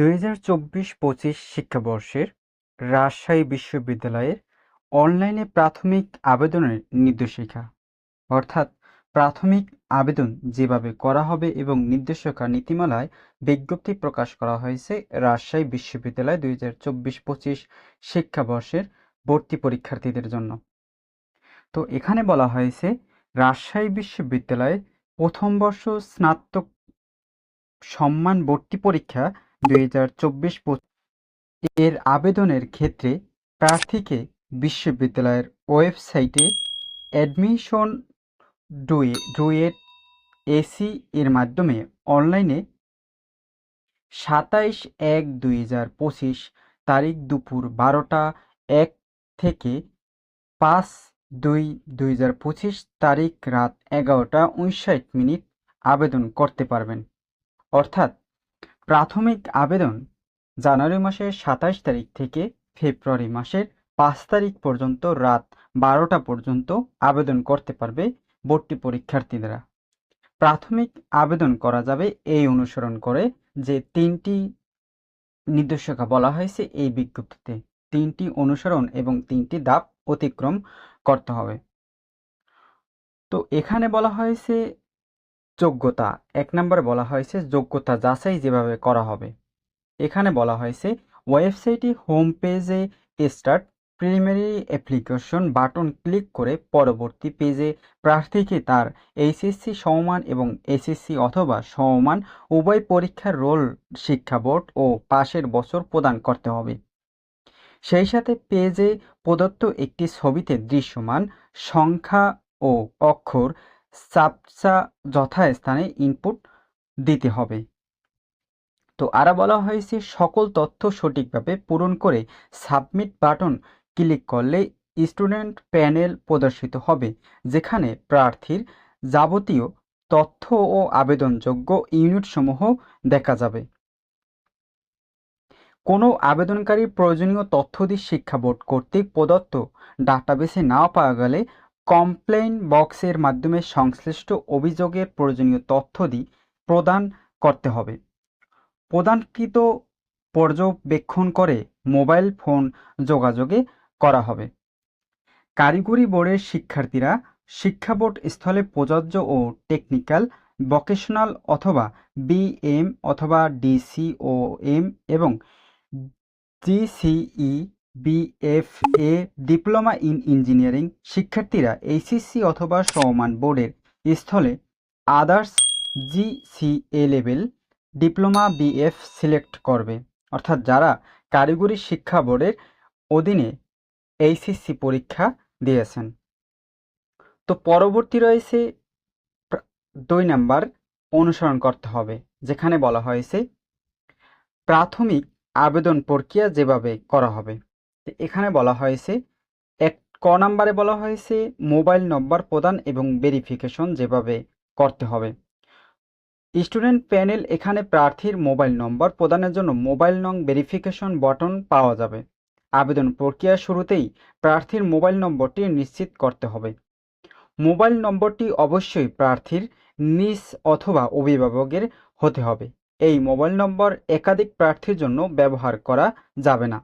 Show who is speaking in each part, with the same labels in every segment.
Speaker 1: দুই হাজার চব্বিশ পঁচিশ শিক্ষাবর্ষের রাজশাহী বিশ্ববিদ্যালয়ের অনলাইনে প্রাথমিক আবেদনের নির্দেশিকা। অর্থাৎ প্রাথমিক আবেদন যেভাবে করা হবে এবং নির্দেশিকা নীতিমালায় বিজ্ঞপ্তি প্রকাশ করা হয়েছে, রাজশাহী বিশ্ববিদ্যালয় দুই হাজার চব্বিশ পঁচিশ শিক্ষাবর্ষের ভর্তি পরীক্ষার্থীদের জন্য। তো এখানে বলা হয়েছে, রাজশাহী বিশ্ববিদ্যালয়ে প্রথম বর্ষ স্নাতক সম্মান ভর্তি পরীক্ষা দুই হাজার চব্বিশ এর আবেদনের ক্ষেত্রে প্রার্থীকে বিশ্ববিদ্যালয়ের ওয়েবসাইটে অ্যাডমিশন ডুয়ে, ডুয়েট এসি এর মাধ্যমে অনলাইনে সাতাইশ এক দুই হাজার পঁচিশ তারিখ দুপুর বারোটা এক থেকে পাঁচ দুই দুই হাজার পঁচিশ তারিখ রাত এগারোটা উনষাট মিনিট আবেদন করতে পারবেন। অর্থাৎ প্রাথমিক আবেদন জানুয়ারি মাসের সাতাশ তারিখ থেকে ফেব্রুয়ারি মাসের পাঁচ তারিখ পর্যন্ত রাত বারোটা পর্যন্ত আবেদন করতে পারবে ভর্তি পরীক্ষার্থীরা। প্রাথমিক আবেদন করা যাবে এই অনুসরণ করে যে তিনটি নির্দেশিকা বলা হয়েছে এই বিজ্ঞপ্তিতে। তিনটি অনুসরণ এবং তিনটি ধাপ অতিক্রম করতে হবে। তো এখানে বলা হয়েছে যোগ্যতা। এক নম্বরে বলা হয়েছে যোগ্যতা যাচাই যেভাবে করা হবে। এখানে বলা হয়েছে ওয়েবসাইটে হোম পেজে start preliminary application button click করে পরবর্তী পেজে প্রার্থীকে তার এইচএসসি সমমান এবং এসএসসি অথবা সমমান উভয় পরীক্ষার রোল, শিক্ষা বোর্ড ও পাশের বছর প্রদান করতে হবে। সেই সাথে পেজে প্রদত্ত একটি ছবিতে দৃশ্যমান সংখ্যা ও অক্ষর চাপচা যথাস্থানে ইনপুট দিতে হবে। তো আরও বলা হয়েছে, সকল তথ্য সঠিকভাবে পূরণ করে সাবমিট বাটন ক্লিক করলে স্টুডেন্ট প্যানেল প্রদর্শিত হবে, যেখানে প্রার্থীর যাবতীয় তথ্য ও আবেদনযোগ্য ইউনিটসমূহ দেখা যাবে। কোনো আবেদনকারীর প্রয়োজনীয় তথ্যাদি শিক্ষা বোর্ড কর্তৃক প্রদত্ত ডাটাবেসে না পাওয়া গেলে কমপ্লেইন বক্সের মাধ্যমে সংশ্লিষ্ট অভিযোগের প্রয়োজনীয় তথ্যদি প্রদান করতে হবে। প্রদানকৃত পর্যবেক্ষণ করে মোবাইল ফোন যোগাযোগে করা হবে। কারিগরি বোর্ডের শিক্ষার্থীরা শিক্ষা বোর্ড স্থলে প্রযোজ্য ও টেকনিক্যাল, ভোকেশনাল অথবা বিএম অথবা ডিসিওএম এবং GCE BFA diploma in engineering শিক্ষার্থীরা এইচএসসি অথবা সমমান বোর্ডের স্থলে others GCA level diploma BF select করবে। অর্থাৎ যারা কারিগরি শিক্ষা বোর্ডের অধীনে এইচএসসি পরীক্ষা দিয়েছেন। তো পরবর্তী রয়েছে দুই নাম্বার অনুসরণ করতে হবে, যেখানে বলা হয়েছে প্রাথমিক আবেদন প্রক্রিয়া যেভাবে করা হবে। এখানে বলা হয়েছে, এক, ক নাম্বারে বলা হয়েছে, মোবাইল নম্বর প্রদান এবং ভেরিফিকেশন যেভাবে করতে হবে। স্টুডেন্ট প্যানেল এখানে প্রার্থীর মোবাইল নম্বর প্রদানের জন্য মোবাইল নং ভেরিফিকেশন বটন পাওয়া যাবে। আবেদন প্রক্রিয়া শুরুতেই প্রার্থীর মোবাইল নম্বরটি নিশ্চিত করতে হবে। মোবাইল নম্বরটি অবশ্যই প্রার্থীর নিজ অথবা অভিভাবকের হতে হবে। এই মোবাইল নম্বর একাধিক প্রার্থীর জন্য ব্যবহার করা যাবে না।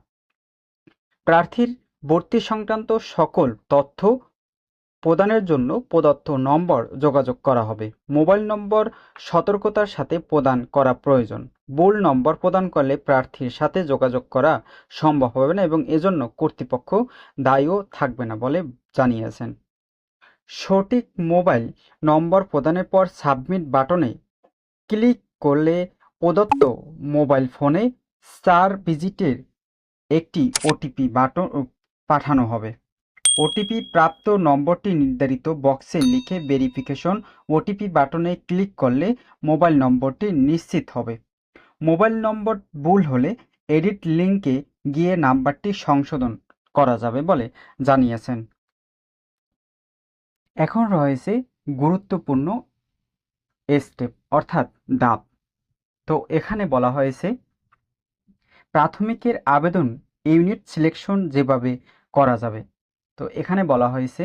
Speaker 1: প্রার্থীর ভর্তি সংক্রান্ত সকল তথ্য প্রদানের জন্য প্রদত্ত নম্বর যোগাযোগ করা হবে। মোবাইল নম্বর সতর্কতার সাথে প্রদান করা প্রয়োজন। ভুল নম্বর প্রদান করলে প্রার্থীর সাথে যোগাযোগ করা সম্ভব হবে না এবং এজন্য কর্তৃপক্ষ দায়ীও থাকবে না বলে জানিয়েছেন। সঠিক মোবাইল নম্বর প্রদানের পর সাবমিট বাটনে ক্লিক করলে প্রদত্ত মোবাইল ফোনে চার ভিজিটের একটি ওটিপি বাটন পাঠানো হবে। ওটিপি প্রাপ্ত নম্বরটি নির্ধারিত বক্সে লিখে ভেরিফিকেশন ওটিপি বাটনে ক্লিক করলে মোবাইল নম্বরটি নিশ্চিত হবে। মোবাইল নম্বর ভুল হলে এডিট লিঙ্কে গিয়ে নাম্বারটি সংশোধন করা যাবে বলে জানিয়েছেন। এখন রয়েছে গুরুত্বপূর্ণ স্টেপ অর্থাৎ ডাব তো এখানে বলা হয়েছে প্রাথমিকের আবেদন ইউনিট সিলেকশন যেভাবে করা যাবে। তো এখানে বলা হয়েছে,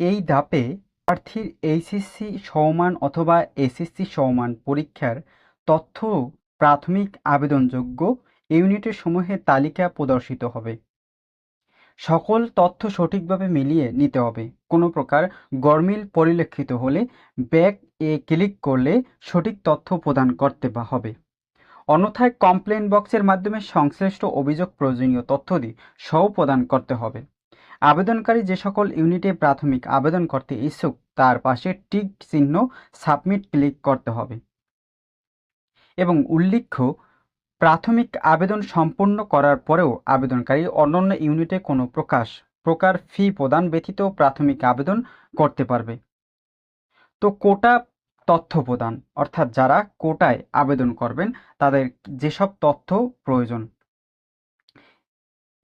Speaker 1: এই ধাপে প্রার্থীর এইচএসসি সমমান অথবা এসএসসি সমমান পরীক্ষার তথ্য প্রাথমিক আবেদনযোগ্য ইউনিটের সমূহের তালিকা প্রদর্শিত হবে। সকল তথ্য সঠিকভাবে মিলিয়ে নিতে হবে। কোনো প্রকার গরমিল পরিলক্ষিত হলে ব্যাক এ ক্লিক করলে সঠিক তথ্য প্রদান করতে হবে। অন্যথায় কমপ্লেন বক্সের মাধ্যমে সংশ্লিষ্ট অভিযোগ প্রয়োজনীয় তথ্যাদি সহ প্রদান করতে হবে। আবেদনকারী যে সকল ইউনিটে প্রাথমিক আবেদন করতে ইচ্ছুক, তার পাশে টিক চিহ্ন সাবমিট ক্লিক করতে হবে এবং উল্লেখ্য, প্রাথমিক আবেদন সম্পন্ন করার পরেও আবেদনকারী অন্যান্য ইউনিটে কোনো প্রকাশ, প্রকার ফি প্রদান ব্যতীত প্রাথমিক আবেদন করতে পারবে। তো কোটা তথ্য প্রদান, অর্থাৎ যারা কোটায় আবেদন করবেন, তাদের যেসব তথ্য প্রয়োজন।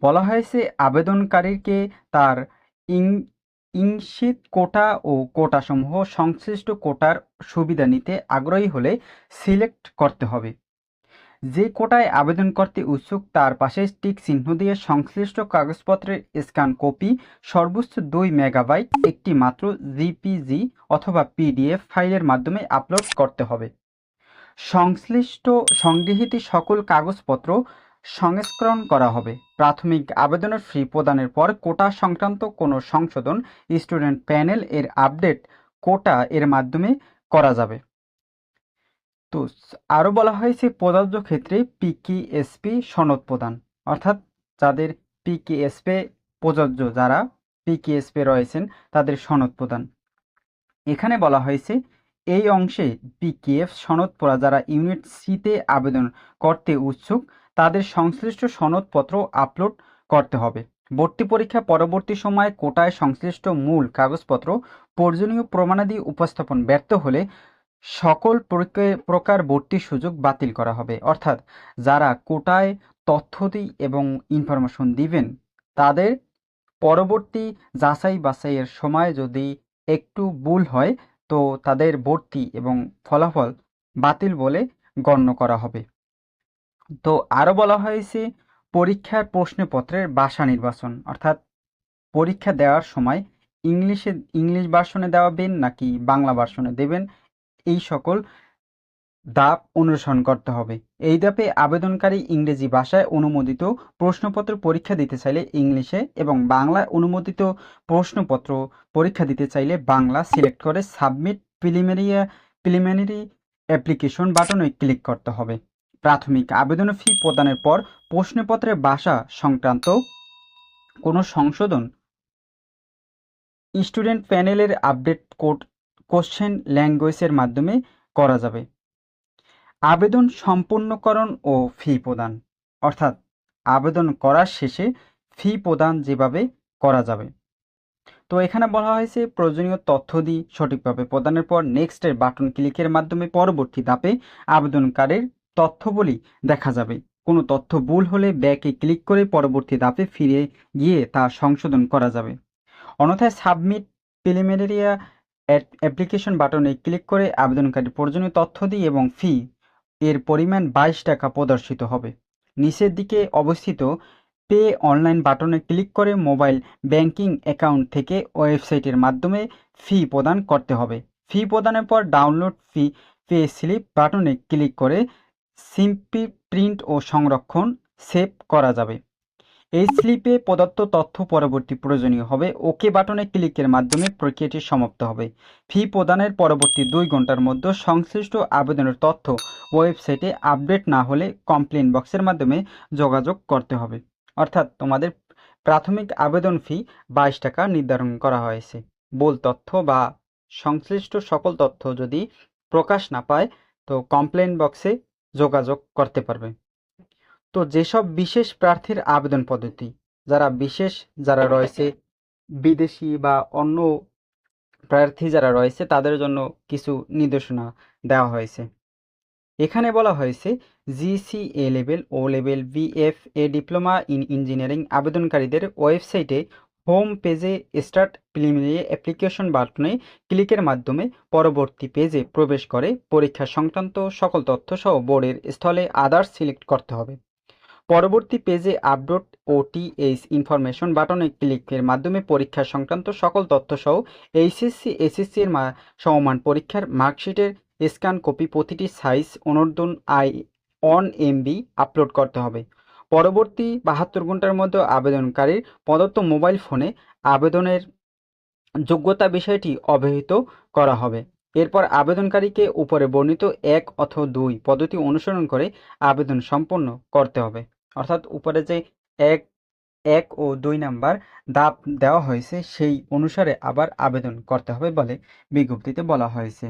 Speaker 1: বলা হয়েছে, আবেদনকারীকে তার ইং, ইংশিত কোটা ও কোটাসমূহ, সংশ্লিষ্ট কোটার সুবিধা নিতে আগ্রহী হলে সিলেক্ট করতে হবে। যে কোটায় আবেদন করতে উৎসুক, তার পাশে টিক চিহ্ন দিয়ে সংশ্লিষ্ট কাগজপত্রের স্ক্যান কপি, সর্বোচ্চ দুই মেগাবাইট, একটি মাত্র জিপিজি অথবা পিডিএফ ফাইলের মাধ্যমে আপলোড করতে হবে। সংশ্লিষ্ট সংগৃহীত সকল কাগজপত্র সংস্করণ করা হবে। প্রাথমিক আবেদনের ফি প্রদানের পর কোটা সংক্রান্ত কোনো সংশোধন স্টুডেন্ট প্যানেল এর আপডেট কোটা এর মাধ্যমে করা যাবে। তো আরও বলা হয়েছে প্রযোজ্য ক্ষেত্রে পিকিএসপি সনদ প্রদান, অর্থাৎ যাদের পিকিএসপি প্রযোজ্য, যারা পিকিএসপি রয়েছেন, তাদের সনদ প্রদান। এখানে বলা হয়েছে এই অংশে পিকেএফ সনদ পড়া, যারা ইউনিট সিতে আবেদন করতে উৎসুক, তাদের সংশ্লিষ্ট সনদপত্র আপলোড করতে হবে। ভর্তি পরীক্ষা পরবর্তী সময়ে কোটায় সংশ্লিষ্ট মূল কাগজপত্র, প্রয়োজনীয় প্রমাণাদি উপস্থাপন ব্যর্থ হলে সকল প্রকার ভর্তির সুযোগ বাতিল করা হবে। অর্থাৎ যারা কোটায় তথ্য দিই এবং ইনফরমেশন দিবেন, তাদের পরবর্তী যাচাই বাছাইয়ের সময় যদি একটু ভুল হয়, তো তাদের ভর্তি এবং ফলাফল বাতিল বলে গণ্য করা হবে। তো আরও বলা হয়েছে, পরীক্ষার প্রশ্নপত্রের ভাষা নির্বাচন। অর্থাৎ পরীক্ষা দেওয়ার সময় ইংলিশে ইংলিশ ভার্সনে দেওয়াবেন নাকি বাংলা ভার্সনে দেবেন এই সকল দাপ অনুসরণ করতে হবে। এই দাপে আবেদনকারী ইংরেজি ভাষায় অনুমোদিত প্রশ্নপত্র পরীক্ষা দিতে চাইলে ইংলিশে এবং বাংলায় অনুমোদিত প্রশ্নপত্র পরীক্ষা দিতে চাইলে বাংলা সিলেক্ট করে সাবমিট প্রিলিমিনারি প্রিলিমিনারি অ্যাপ্লিকেশন বাটনে ক্লিক করতে হবে। প্রাথমিক আবেদন ফি প্রদানের পর প্রশ্নপত্রের ভাষা সংক্রান্ত কোনো সংশোধন স্টুডেন্ট প্যানেলের আপডেট কোড কোশ্চেন ল্যাঙ্গুয়েজের মাধ্যমে করা যাবে। আবেদন সম্পূর্ণকরণ ও ফি প্রদান, অর্থাৎ আবেদন করার শেষে ফি প্রদান যেভাবে করা যাবে। তো এখানে বলা হয়েছে, প্রয়োজনীয় তথ্য দিই সঠিকভাবে প্রদানের পর নেক্সটের বাটন ক্লিকের মাধ্যমে পরবর্তী ধাপে আবেদনকারীর তথ্যবলী দেখা যাবে। কোনো তথ্য ভুল হলে ব্যাকে ক্লিক করে পরবর্তী ধাপে ফিরে গিয়ে তা সংশোধন করা যাবে। অন্যথায় সাবমিট প্রিলিমিনারিয়া অ্যাপ্লিকেশন বাটনে ক্লিক করে আবেদনকারীর প্রয়োজনীয় তথ্য দিই এবং ফি এর পরিমাণ বাইশ টাকা প্রদর্শিত হবে। নিচের দিকে অবস্থিত পে অনলাইন বাটনে ক্লিক করে মোবাইল ব্যাংকিং অ্যাকাউন্ট থেকে ওয়েবসাইটের মাধ্যমে ফি প্রদান করতে হবে। ফি প্রদানের পর ডাউনলোড ফি, পে স্লিপ বাটনে ক্লিক করে সিম্পি প্রিন্ট ও সংরক্ষণ সেভ করা যাবে। এই স্লিপে প্রদত্ত তথ্য পরবর্তী প্রয়োজনীয় হবে। ওকে বাটনে ক্লিকের মাধ্যমে প্রক্রিয়াটি সমাপ্ত হবে। ফি প্রদানের পরবর্তী দুই ঘণ্টার মধ্যে সংশ্লিষ্ট আবেদনের তথ্য ওয়েবসাইটে আপডেট না হলে কমপ্লেন বক্সের মাধ্যমে যোগাযোগ করতে হবে। অর্থাৎ তোমাদের প্রাথমিক আবেদন ফি বাইশ টাকা নির্ধারণ করা হয়েছে। বল তথ্য বা সংশ্লিষ্ট সকল তথ্য যদি প্রকাশ না পায়, তো কমপ্লেন বক্সে যোগাযোগ করতে পারবে। তো যেসব বিশেষ প্রার্থীর আবেদন পদ্ধতি, যারা বিশেষ, যারা রয়েছে বিদেশি বা অন্য প্রার্থী যারা রয়েছে, তাদের জন্য কিছু নির্দেশনা দেওয়া হয়েছে। এখানে বলা হয়েছে GC A level, O level, BF, A diploma in engineering আবেদনকারীদের ওয়েবসাইটে হোম পেজে স্টার্ট প্রিলিমিনারি অ্যাপ্লিকেশন বাটনে ক্লিকের মাধ্যমে পরবর্তী পেজে প্রবেশ করে পরীক্ষা সংক্রান্ত সকল তথ্য সহ বোর্ডের স্থলে আদার্স সিলেক্ট করতে হবে। পরবর্তী পেজে আপলোড ও টিএইচ ইনফরমেশন বাটনে ক্লিকের মাধ্যমে পরীক্ষা সংক্রান্ত সকল তথ্য সহ এইচএসসি এসএসসি এর সমমান পরীক্ষার মার্কশিটের স্ক্যান কপি প্রতিটি সাইজ অনুর্দন আই অন এমবি আপলোড করতে হবে। পরবর্তী বাহাত্তর ঘণ্টার মধ্যে আবেদনকারীর প্রদত্ত মোবাইল ফোনে আবেদনের যোগ্যতা বিষয়টি অবহিত করা হবে। এরপর আবেদনকারীকে উপরে বর্ণিত এক অথবা দুই পদ্ধতি অনুসরণ করে আবেদন সম্পন্ন করতে হবে। অর্থাৎ উপরে যে এক এক ও দুই নাম্বার দাপ দেওয়া হয়েছে, সেই অনুসারে আবার আবেদন করতে হবে বলে বিজ্ঞপ্তিতে বলা হয়েছে।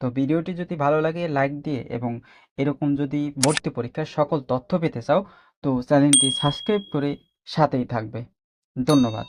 Speaker 1: তো ভিডিওটি যদি ভালো লাগে, লাইক দিয়ে এবং এরকম যদি ভর্তি পরীক্ষার সকল তথ্য পেতে চাও, তো চ্যানেলটি সাবস্ক্রাইব করে সাথেই থাকবে। ধন্যবাদ।